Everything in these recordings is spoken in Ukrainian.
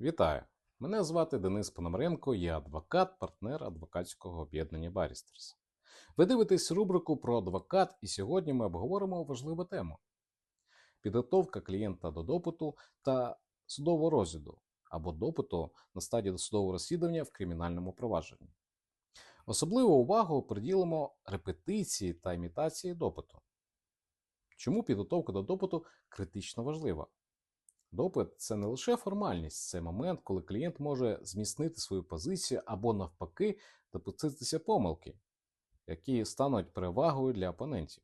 Вітаю! Мене звати Денис Пономаренко, я адвокат, партнер адвокатського об'єднання Барістерс. Ви дивитесь рубрику про адвокат, і сьогодні ми обговоримо важливу тему: підготовка клієнта до допиту та судового розгляду або допиту на стадії досудового розслідування в кримінальному провадженні. Особливу увагу приділимо репетиції та імітації допиту. Чому підготовка до допиту критично важлива? Допит це не лише формальність, це момент, коли клієнт може зміцнити свою позицію або навпаки допуститися помилки, які стануть перевагою для опонентів.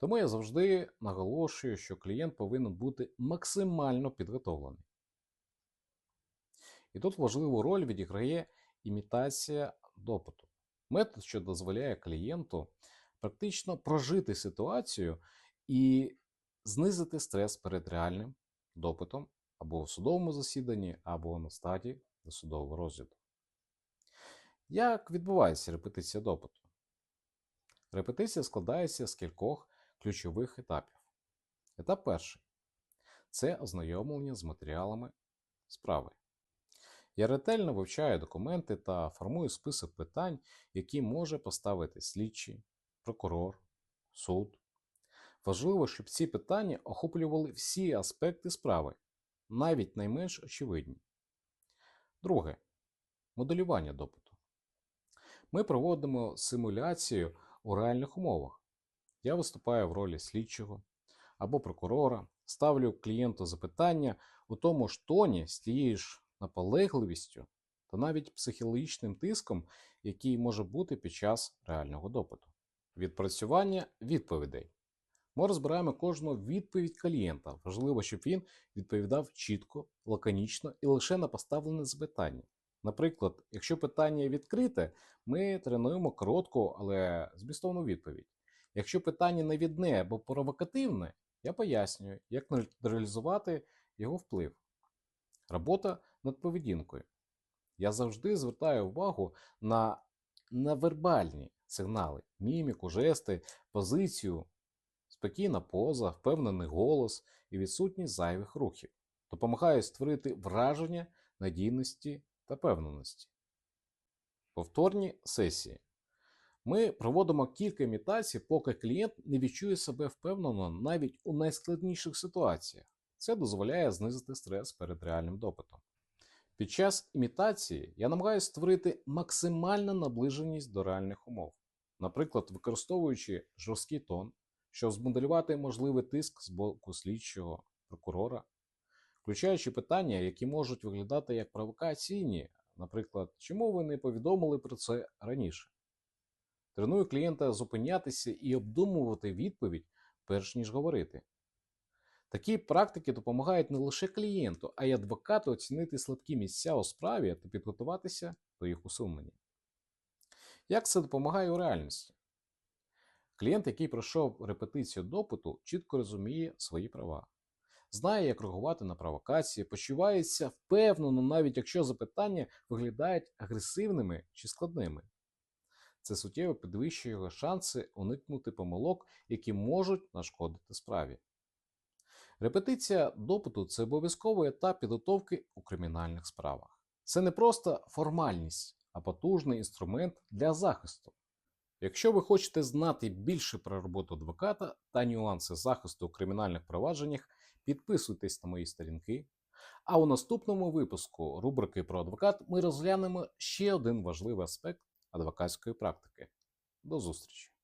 Тому я завжди наголошую, що клієнт повинен бути максимально підготовлений. І тут важливу роль відіграє імітація допиту. Метод, що дозволяє клієнту практично прожити ситуацію і знизити стрес перед реальним допитом або в судовому засіданні, або на стадії досудового розгляду. Як відбувається репетиція допиту? Репетиція складається з кількох ключових етапів. Етап перший це ознайомлення з матеріалами справи. Я ретельно вивчаю документи та формую список питань, які може поставити слідчий, прокурор, суд. Важливо, щоб ці питання охоплювали всі аспекти справи, навіть найменш очевидні. Друге моделювання допиту. Ми проводимо симуляцію у реальних умовах. Я виступаю в ролі слідчого або прокурора, ставлю клієнту запитання у тому ж тоні з тією ж наполегливістю та навіть психологічним тиском, який може бути під час реального допиту. Відпрацювання відповідей. Ми розбираємо кожну відповідь клієнта. Важливо, щоб він відповідав чітко, лаконічно і лише на поставлене запитання. Наприклад, якщо питання відкрите, ми тренуємо коротку, але змістовну відповідь. Якщо питання невідне або провокативне, я пояснюю, як нейтралізувати його вплив. Робота над поведінкою. Я завжди звертаю увагу на невербальні сигнали, міміку, жести, позицію, спокійна поза, впевнений голос і відсутність зайвих рухів. Допомагаю створити враження надійності та певненості. Повторні сесії. Ми проводимо кілька імітацій, поки клієнт не відчує себе впевнено навіть у найскладніших ситуаціях. Це дозволяє знизити стрес перед реальним допитом. Під час імітації я намагаюся створити максимальну наближеність до реальних умов, наприклад, використовуючи жорсткий тон, щоб змоделювати можливий тиск з боку слідчого прокурора, включаючи питання, які можуть виглядати як провокаційні, наприклад, чому ви не повідомили про це раніше. Треную клієнта зупинятися і обдумувати відповідь, перш ніж говорити. Такі практики допомагають не лише клієнту, а й адвокату оцінити слабкі місця у справі та підготуватися до їх усунення. Як це допомагає у реальності? Клієнт, який пройшов репетицію допиту, чітко розуміє свої права, знає, як реагувати на провокації, почувається впевнено, навіть якщо запитання виглядають агресивними чи складними. Це суттєво підвищує його шанси уникнути помилок, які можуть нашкодити справі. Репетиція допиту це обов'язковий етап підготовки у кримінальних справах. Це не просто формальність, а потужний інструмент для захисту. Якщо ви хочете знати більше про роботу адвоката та нюанси захисту у кримінальних провадженнях, підписуйтесь на мої сторінки. А у наступному випуску рубрики про адвокат ми розглянемо ще один важливий аспект адвокатської практики. До зустрічі!